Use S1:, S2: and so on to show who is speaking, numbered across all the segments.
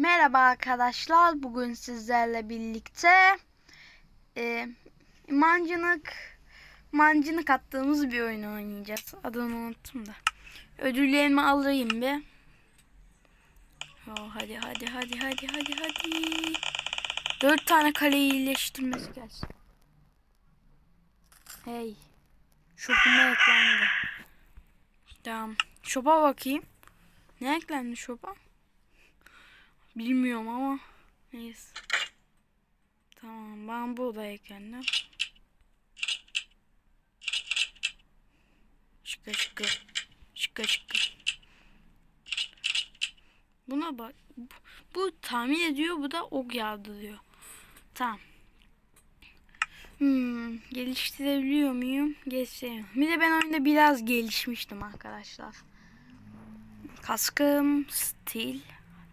S1: Merhaba arkadaşlar. Bugün sizlerle birlikte e, mancınık mancınık attığımız bir oyun oynayacağız. Adını unuttum da. Ödüllerimi alayım bir. Oh, hadi hadi hadi hadi hadi hadi. Dört tane kaleyi iyileştirmesi gelsin. Hey. Şopuma eklendi. Tamam. Şopa bakayım. Ne eklendi şopa? Bilmiyorum ama neyse. Tamam ben burada eklendim. Şıkka şıkka. Şıkka şıkka. Buna bak. Bu, bu tahmin ediyor bu da ok yağdı diyor. Tamam. Hmm, geliştirebiliyor muyum? Geliştiremiyorum. Bir de ben oyunda biraz gelişmiştim arkadaşlar. Kaskım stil.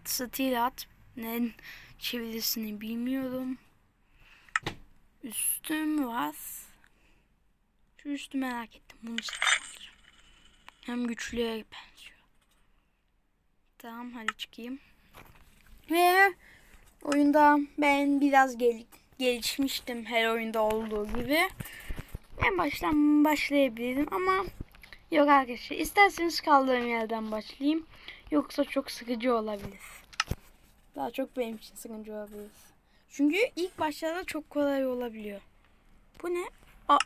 S1: Stil at. Ne çevirisini bilmiyorum. Üstüm var. Şu üstü merak ettim. Bunu satın Hem güçlüye benziyor. Tamam hadi çıkayım. Ve oyunda ben biraz gel gelişmiştim her oyunda olduğu gibi. En baştan başlayabilirim ama yok arkadaşlar isterseniz kaldığım yerden başlayayım. Yoksa çok sıkıcı olabilir. Daha çok benim için sıkıcı olabilir. Çünkü ilk başlarda çok kolay olabiliyor. Bu ne? Aa,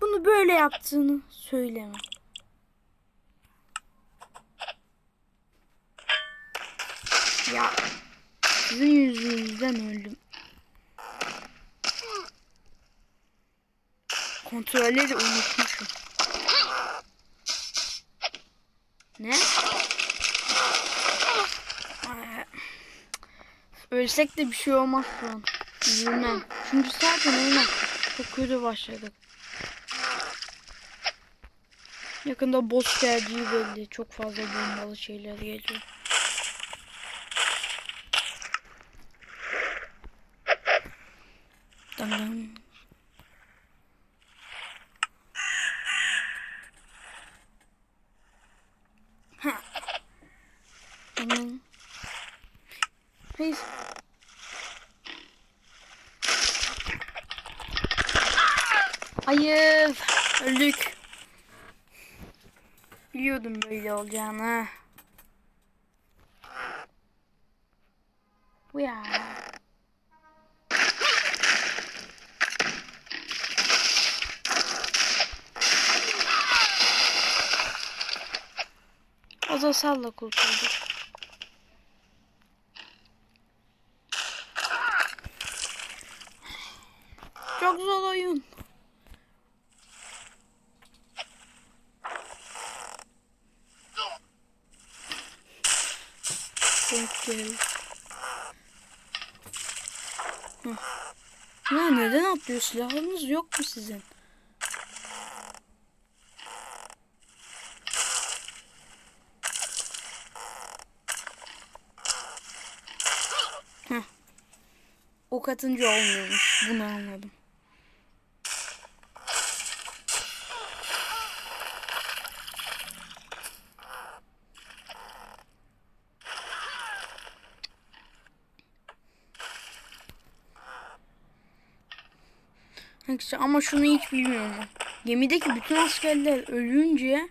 S1: bunu böyle yaptığını söyleme. Ya sizin yüzünüzden öldüm. Kontrolleri unutmuşum. Ne? Ölsek de bir şey olmaz şu an. Üzülmem. Çünkü zaten oyuna çok kötü başladık. Yakında boss geldiği belli. Çok fazla bombalı şeyler geliyor. Tamam. Ha. Tamam. Hayır. Hayır. Öldük. Biliyordum böyle olacağını. Bu ya. Azasalla kurtulduk. Çok zor oyun. Hah. Ya neden atlıyor? Silahınız yok mu sizin? Heh. Ok atınca olmuyormuş. Bunu anladım. Ama şunu hiç bilmiyorum. Gemideki bütün askerler ölünce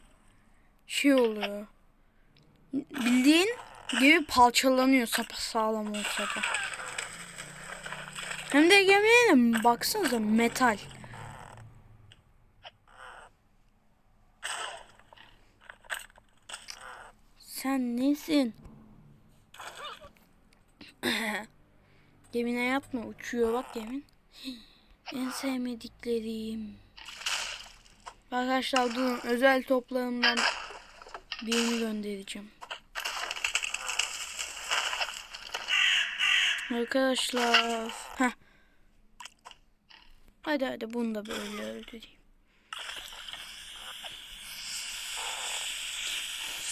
S1: şey oluyor. Bildiğin gemi parçalanıyor sapa sağlam olsa da. Hem de gemiye baksanıza metal. Sen nesin? Gemine yatma uçuyor bak gemin. En sevmediklerim. Arkadaşlar durun özel toplarımdan birini göndereceğim. Arkadaşlar. Hadi hadi bunu da böyle öldüreyim.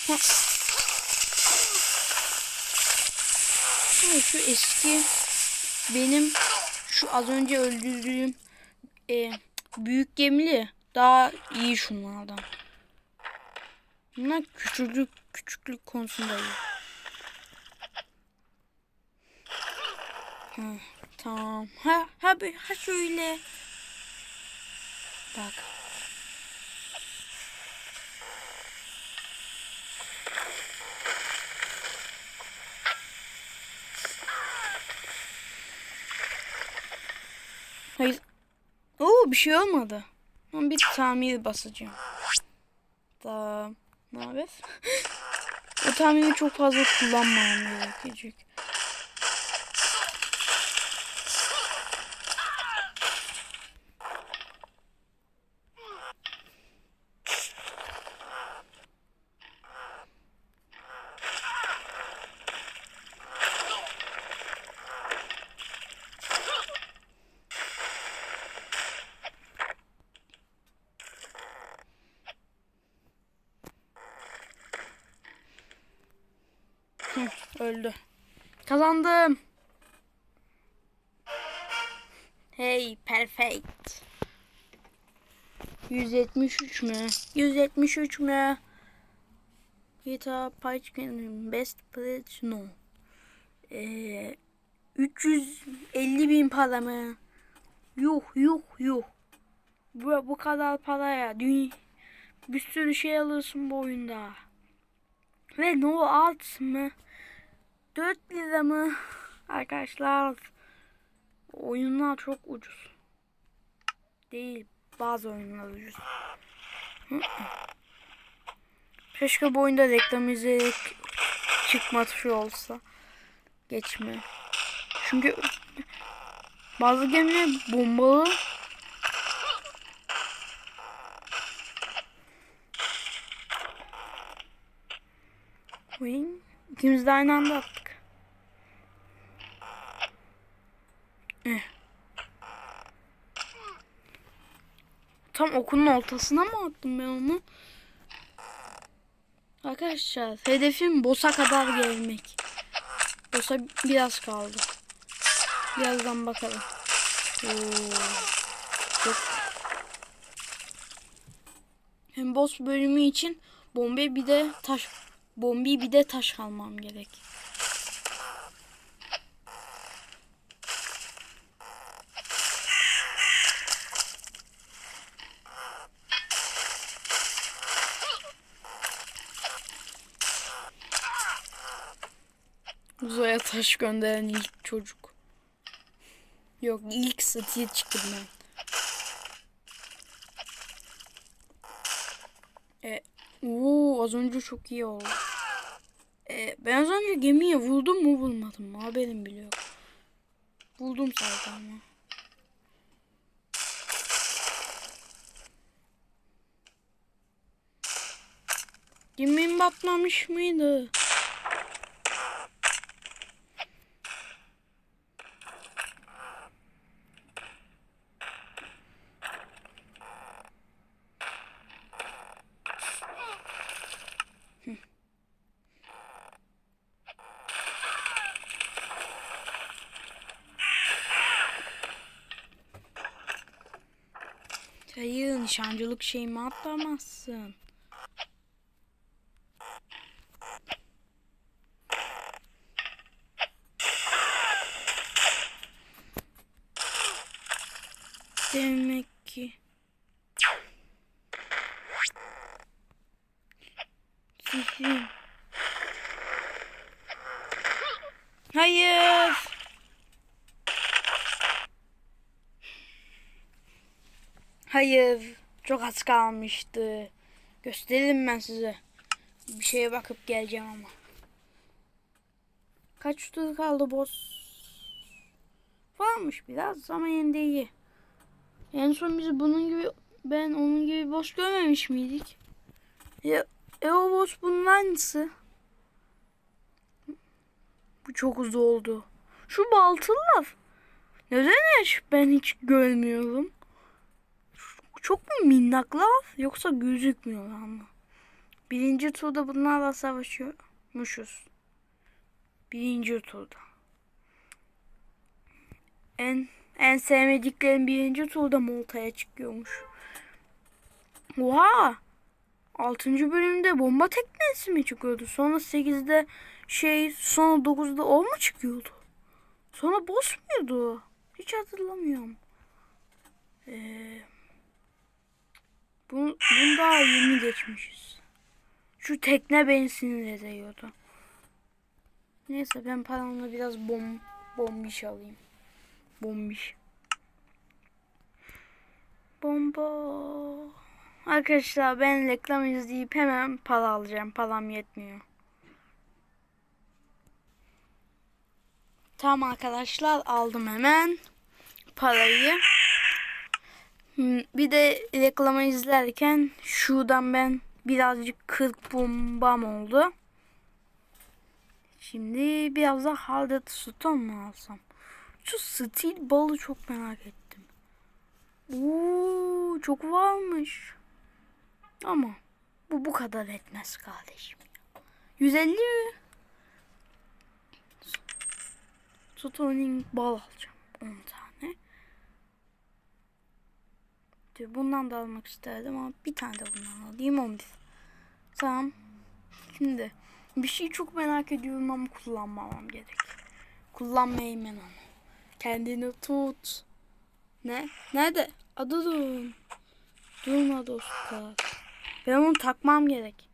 S1: Ha. Ha, şu eski benim şu az önce öldürdüğüm e, büyük gemili daha iyi şunlardan. Bunlar küçüklük küçüklük konusunda iyi. Hı, tamam. Ha, ha, ha şöyle. Bak. Hayır. Oo bir şey olmadı. Ben bir tamir basacağım. Tamam. Ne haber? o tamiri çok fazla kullanmam gerekecek. Öldü. Kazandım. Hey, perfect. 173 mü? 173 mü? GTA Pike'nin best pledge no. Ee, 350 bin para mı? Yuh yuh yuh. Bu, bu kadar paraya dünya bir sürü şey alırsın bu oyunda. Ve no alt mı? 4 lira mı? Arkadaşlar oyunlar çok ucuz. Değil. Bazı oyunlar ucuz. Keşke bu oyunda reklam izleyerek çıkma tuşu olsa. Geçme. Çünkü bazı gemiler bombalı. Wing. İkimiz de aynı anda attık. Tam okulun ortasına mı attım ben onu? Arkadaşlar hedefim boss'a kadar gelmek. Boss'a biraz kaldı. Birazdan bakalım. Oo. Hem boss bölümü için bombe bir de taş bombi bir de taş almam gerek. Taş gönderen ilk çocuk. Yok ilk satiye çıktım ben. E, oo, az önce çok iyi oldu. E, ben az önce gemiye vurdum mu vurmadım mı haberim bile yok. Buldum zaten ama. Gemim batmamış mıydı? Nişancılık şeyimi atlamazsın. Demek ki. Sihir. Hayır. Hayır. Çok az kalmıştı. Gösteririm ben size. Bir şeye bakıp geleceğim ama. Kaç tur kaldı boss? Varmış biraz ama yine iyi. En son biz bunun gibi ben onun gibi boss görmemiş miydik? Ya, e o boss bunun aynısı. Bu çok uzun oldu. Şu baltılar. Neden hiç ben hiç görmüyorum? Çok mu minnaklar yoksa gözükmüyorlar mı? Birinci turda bunlarla savaşıyormuşuz. Birinci turda. En en sevmediklerim birinci turda mı ortaya çıkıyormuş. Oha! 6. bölümde bomba teknesi mi çıkıyordu? Sonra 8'de şey sonra 9'da o mu çıkıyordu? Sonra boss muydu? Hiç hatırlamıyorum. Ee, bu, bunu daha yeni geçmişiz. Şu tekne beni sinir ediyordu. Neyse ben paramla biraz bom bombiş alayım. Bombiş. Bomba. Arkadaşlar ben reklam izleyip hemen para alacağım. Param yetmiyor. Tamam arkadaşlar aldım hemen parayı. Bir de reklamı izlerken şuradan ben birazcık 40 bombam oldu. Şimdi biraz da Haldet Stone mu alsam? Şu steel balı çok merak ettim. Oo, çok varmış. Ama bu bu kadar etmez kardeşim. 150 mi? Stoning bal alacağım. 10 tane. Diyor, Bundan da almak isterdim ama bir tane de bundan alayım 11. Tamam. Şimdi bir şey çok merak ediyorum ama kullanmamam gerek. Kullanmayayım ben onu. Kendini tut. Ne? Nerede? Adı durun. Durma dostlar. Ben onu takmam gerek.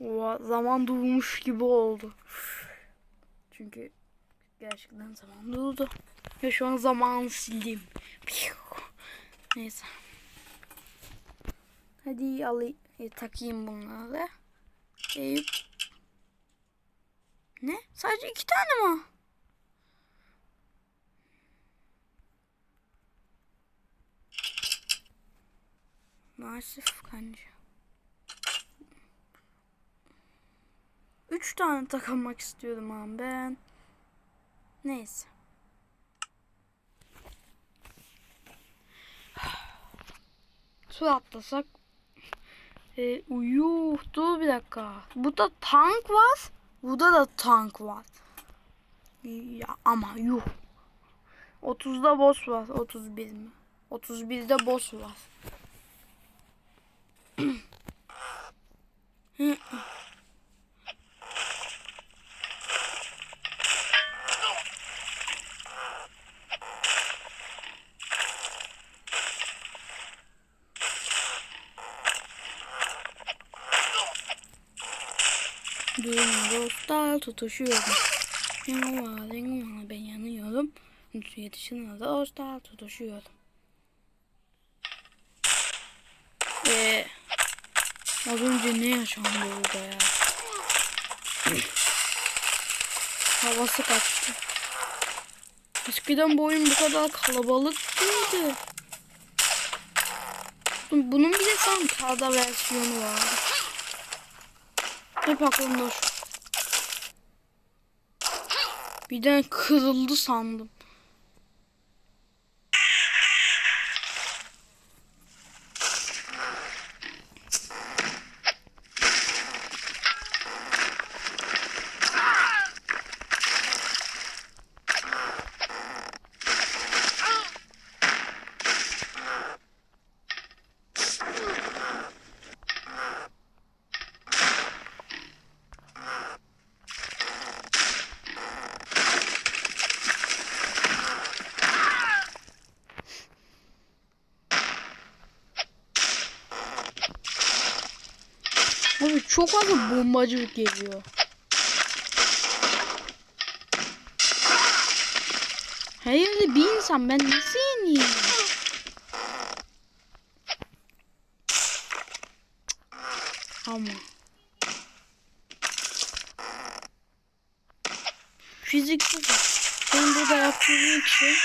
S1: O zaman durmuş gibi oldu. Çünkü gerçekten zaman durdu. Ve şu an zamanı sildim. Neyse. Hadi alayım, e, takayım bunları. Eyüp. Ne? Sadece iki tane mi? Maalesef kanca. Üç tane takılmak istiyordum ama ben. Neyse. Su atlasak. E, uyuh dur bir dakika. Burada tank var. Burada da tank var. Ya ama yuh. 30'da boss var. 31 mi? 31'de boss var. Dostlar tutuşuyorum. Yanıma yanıma ben yanıyorum. Yetişin dostlar tutuşuyorum. Eee Az önce ne yaşandı orada ya? Havası kaçtı. Eskiden bu oyun bu kadar kalabalık değildi. Bunun bile sanki versiyonu vardı. Hep aklımda şu. Birden kırıldı sandım. Çok fazla bombacılık geliyor. Her yerde bir insan ben nasıl yeneyim? Ama. Fizik bu. Ben burada yaptığım için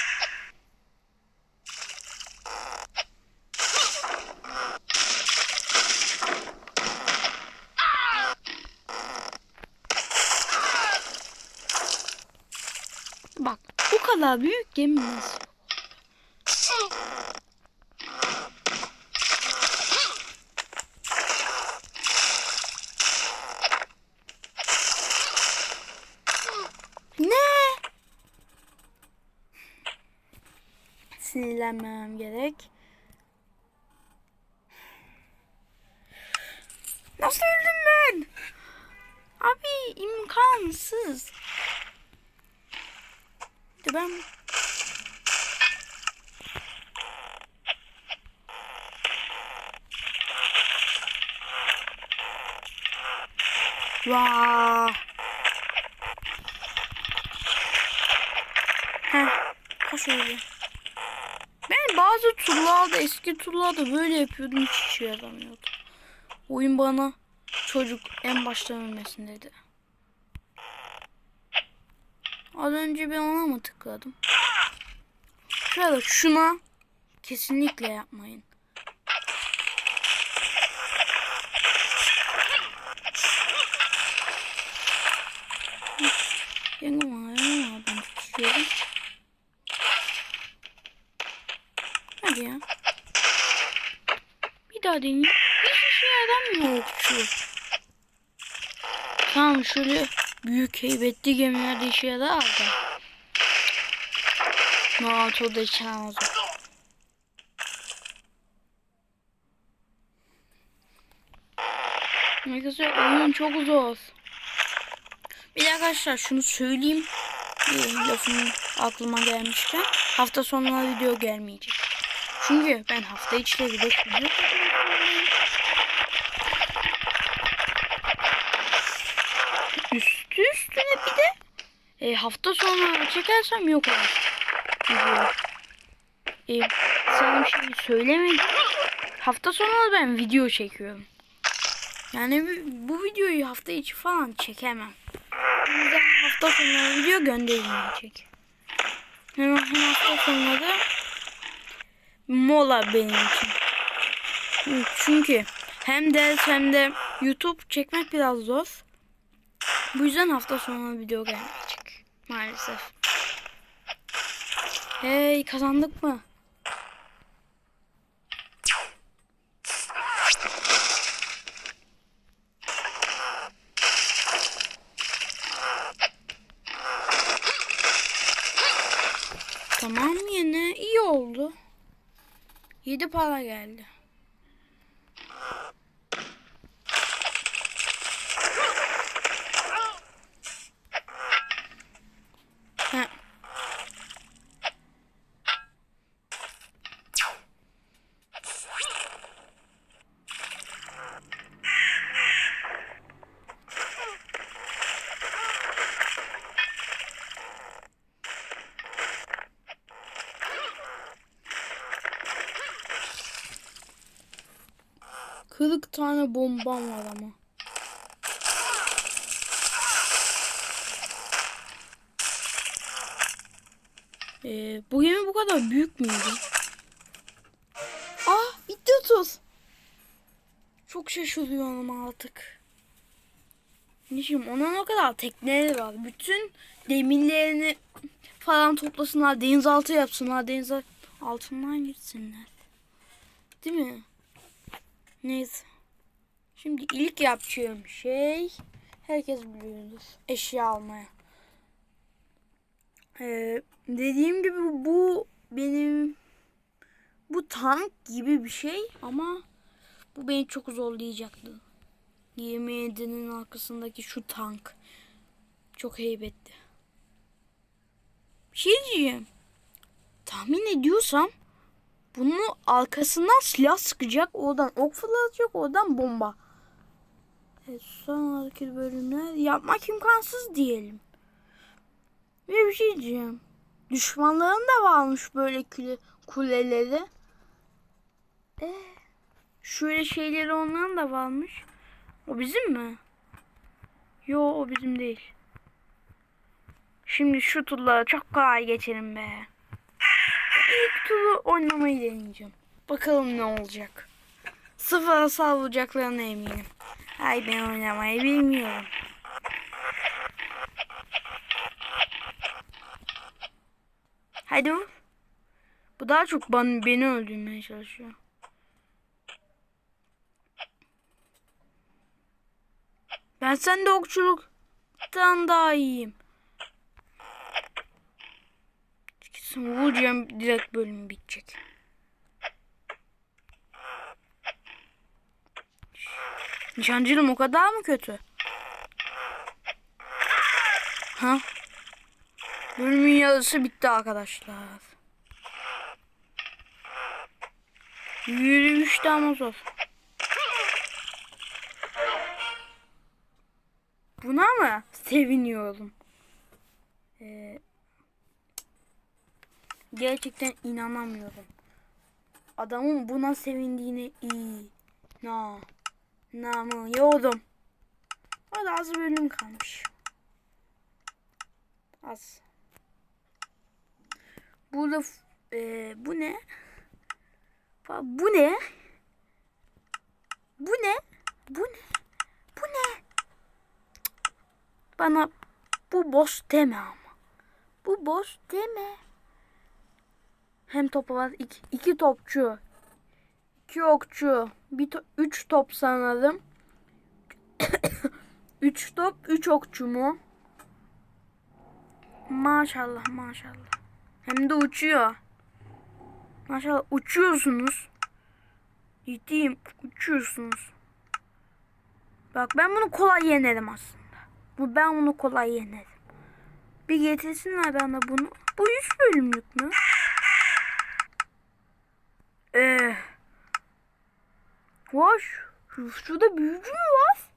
S1: Bak kadar büyük gemi nasıl? Sinirlenmemem gerek. Nasıl öldüm ben? Abi imkansız. De ben Vaa. Heh? Ben bazı turlarda, eski turlarda böyle yapıyordum hiç işe yaramıyordu. Oyun bana çocuk en baştan ölmesin dedi. Az önce ben ona mı tıkladım? Şöyle şuna kesinlikle yapmayın. Yengem ağrıyor ben tutuyorum. Hadi. Bir daha deneyeyim. Hiç işe yaramıyor okçu. Tamam şöyle büyük heybetli gemilerde işe yarar da. Yaramaz o. Arkadaşlar oyun çok zor. Bir de arkadaşlar şunu söyleyeyim. Lafım aklıma gelmişken. Hafta sonuna video gelmeyecek. Çünkü ben hafta içleri de video Üstü üstüne bir de e, hafta sonu çekersem yok olur. E, sana bir şey söylemedim. Hafta sonu ben video çekiyorum. Yani bu- videoyu hafta içi falan çekemem. Yüzden hafta sonu video gönderilmeyecek. Hem, hem hafta sonları mola benim için. Çünkü hem de hem de YouTube çekmek biraz zor. Bu yüzden hafta sonu video gelmeyecek. Maalesef. Hey kazandık mı? Tamam yine iyi oldu. 7 para geldi. Tane bombam var ama. Ee, bu gemi bu kadar büyük müydü? Ah bitti tuz. Çok şaşırıyorum artık. Niçin onun o kadar tekneleri var. Bütün demirlerini falan toplasınlar. Denizaltı yapsınlar. Deniz altından gitsinler. Değil mi? Neyse. Şimdi ilk yapacağım şey herkes biliyordur. Eşya almaya. Ee, dediğim gibi bu benim bu tank gibi bir şey ama bu beni çok zorlayacaktı. 27'nin arkasındaki şu tank çok heybetli. Bir şey diyeceğim. Tahmin ediyorsam bunu arkasından silah sıkacak. Oradan ok fırlatacak. Oradan bomba. Evet, sonraki bölümler yapmak imkansız diyelim. Ve bir şey diyeceğim. Düşmanların da varmış böyle kule, kuleleri. Ee, şöyle şeyleri onların da varmış. O bizim mi? Yo o bizim değil. Şimdi şu turları çok kolay geçelim be. İlk turu oynamayı deneyeceğim. Bakalım ne olacak. Sıfıra savuracaklarına eminim. Ay ben oynamayı bilmiyorum. Hadi vur. Bu daha çok ben, beni öldürmeye çalışıyor. Ben sende okçuluktan daha iyiyim. Kesin vuracağım direkt bölüm bitecek. Nişancılım o kadar mı kötü? Ha? Bölümün yarısı bitti arkadaşlar. Yürüyüş de ama zor. Buna mı seviniyorum? Ee, gerçekten inanamıyorum. Adamın buna sevindiğine iyi. Na. Namıyorum. O da az bölüm kalmış. Az. Burada e, bu ne? Bu ne? Bu ne? Bu ne? Bu ne? Bana bu boss deme ama. Bu boss deme. Hem topu var. iki, iki topçu. İki okçu. Bir to- üç top sanırım. üç top, üç okçu mu? Maşallah maşallah. Hem de uçuyor. Maşallah uçuyorsunuz. Ciddiyim uçuyorsunuz. Bak ben bunu kolay yenerim aslında. Bu ben bunu kolay yenerim. Bir getirsinler bana bunu. Bu 100 bölümlük mü? Eee. Şu- Şurada büyücü mü var?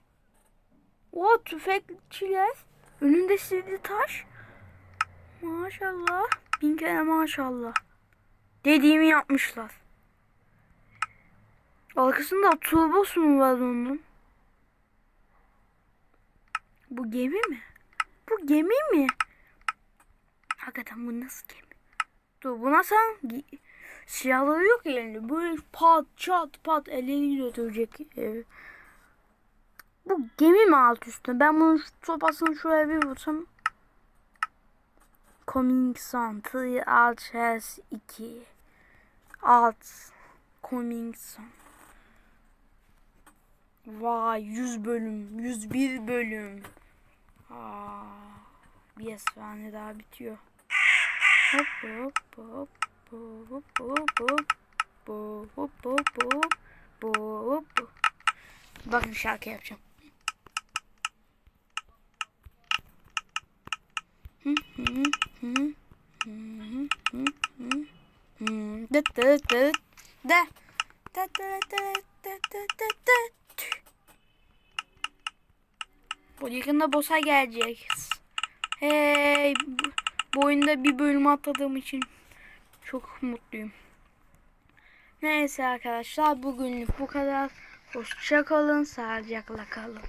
S1: O tüfekçiler. Önünde sildi taş. Maşallah. Bin kere maşallah. Dediğimi yapmışlar. Arkasında turbosu mu var onun? Bu gemi mi? Bu gemi mi? Hakikaten bu nasıl gemi? Dur buna sen silahları yok elinde. Böyle pat çat pat elini götürecek. Ee, bu gemi mi alt üstüne? Ben bunun sopasını şöyle bir vursam. Coming Son 3 Alt Chess 2 Alt Coming Son Vay 100 bölüm 101 bölüm Aa, Bir efsane daha bitiyor Hop hop hop hop hop hop hop hop hop hop hop hop Bakın şarkı yapacağım dıt dıt dıt da da da da da da da da Bu yakında boss'a gelecek. Hey bu oyunda bir bölüm atladığım için çok mutluyum. Neyse arkadaşlar bugünlük bu kadar. Hoşça kalın, sağlıcakla kalın.